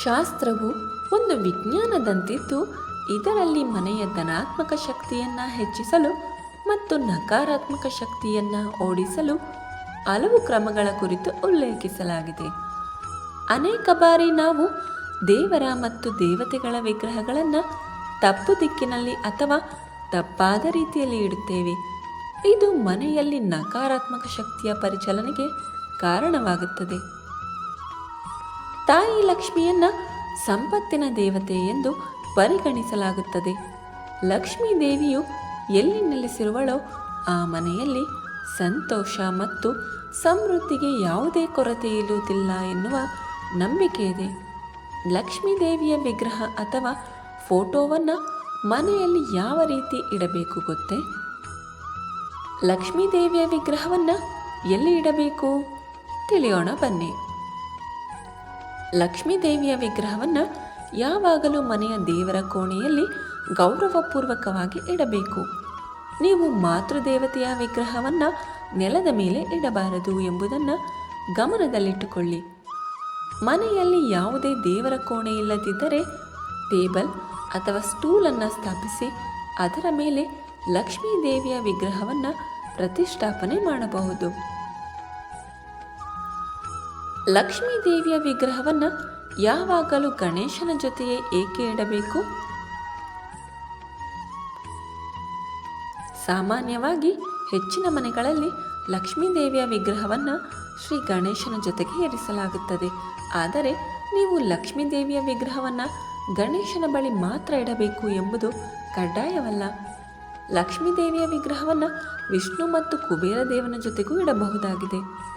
ಶಾಸ್ತ್ರವು ಒಂದು ವಿಜ್ಞಾನದಂತಿದ್ದು ಇದರಲ್ಲಿ ಮನೆಯ ಧನಾತ್ಮಕ ಶಕ್ತಿಯನ್ನು ಹೆಚ್ಚಿಸಲು ಮತ್ತು ನಕಾರಾತ್ಮಕ ಶಕ್ತಿಯನ್ನು ಓಡಿಸಲು ಹಲವು ಕ್ರಮಗಳ ಕುರಿತು ಉಲ್ಲೇಖಿಸಲಾಗಿದೆ. ಅನೇಕ ಬಾರಿ ನಾವು ದೇವರ ಮತ್ತು ದೇವತೆಗಳ ವಿಗ್ರಹಗಳನ್ನು ತಪ್ಪು ದಿಕ್ಕಿನಲ್ಲಿ ಅಥವಾ ತಪ್ಪಾದ ರೀತಿಯಲ್ಲಿ ಇಡುತ್ತೇವೆ. ಇದು ಮನೆಯಲ್ಲಿ ನಕಾರಾತ್ಮಕ ಶಕ್ತಿಯ ಪರಿಚಲನೆಗೆ ಕಾರಣವಾಗುತ್ತದೆ. ತಾಯಿ ಲಕ್ಷ್ಮಿಯನ್ನ ಸಂಪತ್ತಿನ ದೇವತೆ ಎಂದು ಪರಿಗಣಿಸಲಾಗುತ್ತದೆ. ಲಕ್ಷ್ಮೀ ದೇವಿಯು ಎಲ್ಲಿ ನೆಲೆಸಿರುವಳೋ ಆ ಮನೆಯಲ್ಲಿ ಸಂತೋಷ ಮತ್ತು ಸಮೃದ್ಧಿಗೆ ಯಾವುದೇ ಕೊರತೆ ಇರುವುದಿಲ್ಲ ಎನ್ನುವ ನಂಬಿಕೆ ಇದೆ. ಲಕ್ಷ್ಮೀ ದೇವಿಯ ವಿಗ್ರಹ ಅಥವಾ ಫೋಟೋವನ್ನು ಮನೆಯಲ್ಲಿ ಯಾವ ರೀತಿ ಇಡಬೇಕು ಗೊತ್ತೇ? ಲಕ್ಷ್ಮೀ ದೇವಿಯ ವಿಗ್ರಹವನ್ನು ಎಲ್ಲಿ ಇಡಬೇಕು? ತಿಳಿಯೋಣ ಬನ್ನಿ. ಲಕ್ಷ್ಮೀ ದೇವಿಯ ವಿಗ್ರಹವನ್ನು ಯಾವಾಗಲೂ ಮನೆಯ ದೇವರ ಕೋಣೆಯಲ್ಲಿ ಗೌರವಪೂರ್ವಕವಾಗಿ ಇಡಬೇಕು. ನೀವು ಮಾತೃದೇವತೆಯ ವಿಗ್ರಹವನ್ನು ನೆಲದ ಮೇಲೆ ಇಡಬಾರದು ಎಂಬುದನ್ನು ಗಮನದಲ್ಲಿಟ್ಟುಕೊಳ್ಳಿ. ಮನೆಯಲ್ಲಿ ಯಾವುದೇ ದೇವರ ಕೋಣೆ ಇಲ್ಲದಿದ್ದರೆ ಟೇಬಲ್ ಅಥವಾ ಸ್ಟೂಲನ್ನು ಸ್ಥಾಪಿಸಿ ಅದರ ಮೇಲೆ ಲಕ್ಷ್ಮೀ ದೇವಿಯ ವಿಗ್ರಹವನ್ನು ಪ್ರತಿಷ್ಠಾಪನೆ ಮಾಡಬಹುದು. ಲಕ್ಷ್ಮೀ ದೇವಿಯ ವಿಗ್ರಹವನ್ನು ಯಾವಾಗಲೂ ಗಣೇಶನ ಜೊತೆಯೇ ಏಕೆ ಇಡಬೇಕು? ಸಾಮಾನ್ಯವಾಗಿ ಹೆಚ್ಚಿನ ಮನೆಗಳಲ್ಲಿ ಲಕ್ಷ್ಮೀ ದೇವಿಯ ವಿಗ್ರಹವನ್ನು ಶ್ರೀ ಗಣೇಶನ ಜೊತೆಗೆ ಇರಿಸಲಾಗುತ್ತದೆ. ಆದರೆ ನೀವು ಲಕ್ಷ್ಮೀ ದೇವಿಯ ವಿಗ್ರಹವನ್ನು ಗಣೇಶನ ಬಳಿ ಮಾತ್ರ ಇಡಬೇಕು ಎಂಬುದು ಕಡ್ಡಾಯವಲ್ಲ. ಲಕ್ಷ್ಮೀ ದೇವಿಯ ವಿಗ್ರಹವನ್ನು ವಿಷ್ಣು ಮತ್ತು ಕುಬೇರ ದೇವನ ಜೊತೆಗೂ ಇಡಬಹುದಾಗಿದೆ.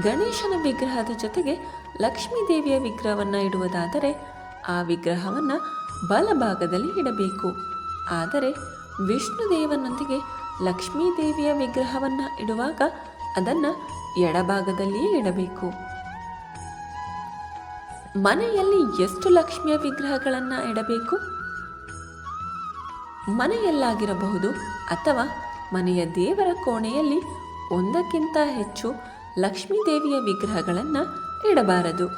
ಗಣೇಶನ ವಿಗ್ರಹದ ಜೊತೆಗೆ ಲಕ್ಷ್ಮೀ ದೇವಿಯ ವಿಗ್ರಹವನ್ನು ಇಡುವುದಾದರೆ ಆ ವಿಗ್ರಹವನ್ನು ಬಲಭಾಗದಲ್ಲಿ ಇಡಬೇಕು. ಆದರೆ ವಿಷ್ಣು ದೇವನೊಂದಿಗೆ ಲಕ್ಷ್ಮೀ ದೇವಿಯ ವಿಗ್ರಹವನ್ನು ಇಡುವಾಗ ಅದನ್ನು ಎಡಭಾಗದಲ್ಲಿಯೇ ಇಡಬೇಕು. ಮನೆಯಲ್ಲಿ ಎಷ್ಟು ಲಕ್ಷ್ಮಿಯ ವಿಗ್ರಹಗಳನ್ನು ಇಡಬೇಕು? ಮನೆಯಲ್ಲಾಗಿರಬಹುದು ಅಥವಾ ಮನೆಯ ದೇವರ ಕೋಣೆಯಲ್ಲಿ ಒಂದಕ್ಕಿಂತ ಹೆಚ್ಚು ಲಕ್ಷ್ಮೀ ದೇವಿಯ ವಿಗ್ರಹಗಳನ್ನು ಇಡಬಾರದು.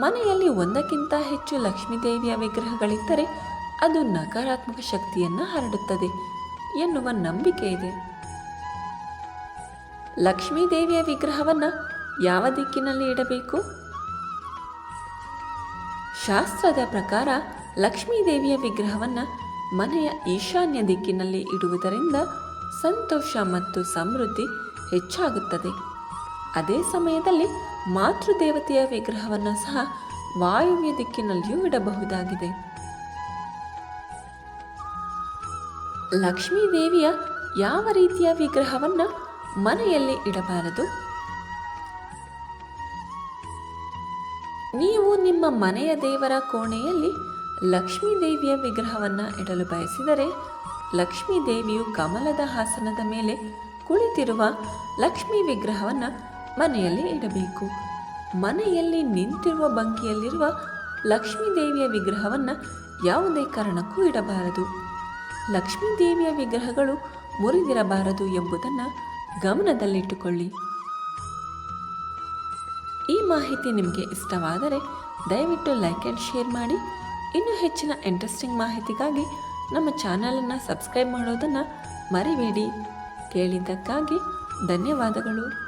ಮನೆಯಲ್ಲಿ ಒಂದಕ್ಕಿಂತ ಹೆಚ್ಚು ಲಕ್ಷ್ಮೀ ದೇವಿಯ ವಿಗ್ರಹಗಳಿದ್ದರೆ ಅದು ನಕಾರಾತ್ಮಕ ಶಕ್ತಿಯನ್ನು ಹರಡುತ್ತದೆ ಎನ್ನುವ ನಂಬಿಕೆ ಇದೆ. ಲಕ್ಷ್ಮೀದೇವಿಯ ವಿಗ್ರಹವನ್ನು ಯಾವ ದಿಕ್ಕಿನಲ್ಲಿ ಇಡಬೇಕು? ಶಾಸ್ತ್ರದ ಪ್ರಕಾರ ಲಕ್ಷ್ಮೀ ದೇವಿಯ ವಿಗ್ರಹವನ್ನು ಮನೆಯ ಈಶಾನ್ಯ ದಿಕ್ಕಿನಲ್ಲಿ ಇಡುವುದರಿಂದ ಸಂತೋಷ ಮತ್ತು ಸಮೃದ್ಧಿ ಹೆಚ್ಚಾಗುತ್ತದೆ. ಅದೇ ಸಮಯದಲ್ಲಿ ಮಾತೃದೇವತೆಯ ವಿಗ್ರಹವನ್ನು ಸಹ ವಾಯುವ್ಯ ದಿಕ್ಕಿನಲ್ಲಿಯೂ ಇಡಬಹುದಾಗಿದೆ. ಲಕ್ಷ್ಮೀ ದೇವಿಯ ಯಾವ ರೀತಿಯ ವಿಗ್ರಹವನ್ನ ಮನೆಯಲ್ಲಿ ಇಡಬಾರದು? ನೀವು ನಿಮ್ಮ ಮನೆಯ ದೇವರ ಕೋಣೆಯಲ್ಲಿ ಲಕ್ಷ್ಮೀ ದೇವಿಯ ವಿಗ್ರಹವನ್ನ ಇಡಲು ಬಯಸಿದರೆ ಲಕ್ಷ್ಮೀ ದೇವಿಯು ಕಮಲದ ಹಾಸನದ ಮೇಲೆ ಕುಳಿತಿರುವ ಲಕ್ಷ್ಮೀ ವಿಗ್ರಹವನ್ನು ಮನೆಯಲ್ಲಿ ಇಡಬೇಕು. ಮನೆಯಲ್ಲಿ ನಿಂತಿರುವ ಬಂಕಿಯಲ್ಲಿರುವ ಲಕ್ಷ್ಮೀದೇವಿಯ ವಿಗ್ರಹವನ್ನು ಯಾವುದೇ ಕಾರಣಕ್ಕೂ ಇಡಬಾರದು. ಲಕ್ಷ್ಮೀದೇವಿಯ ವಿಗ್ರಹಗಳು ಮುರಿದಿರಬಾರದು ಎಂಬುದನ್ನು ಗಮನದಲ್ಲಿಟ್ಟುಕೊಳ್ಳಿ. ಈ ಮಾಹಿತಿ ನಿಮಗೆ ಇಷ್ಟವಾದರೆ ದಯವಿಟ್ಟು ಲೈಕ್ ಆ್ಯಂಡ್ ಶೇರ್ ಮಾಡಿ. ಇನ್ನೂ ಹೆಚ್ಚಿನ ಇಂಟ್ರೆಸ್ಟಿಂಗ್ ಮಾಹಿತಿಗಾಗಿ ನಮ್ಮ ಚಾನಲನ್ನು ಸಬ್ಸ್ಕ್ರೈಬ್ ಮಾಡೋದನ್ನು ಮರಿಬೇಡಿ. ಕೇಳಿದ್ದಕ್ಕಾಗಿ ಧನ್ಯವಾದಗಳು.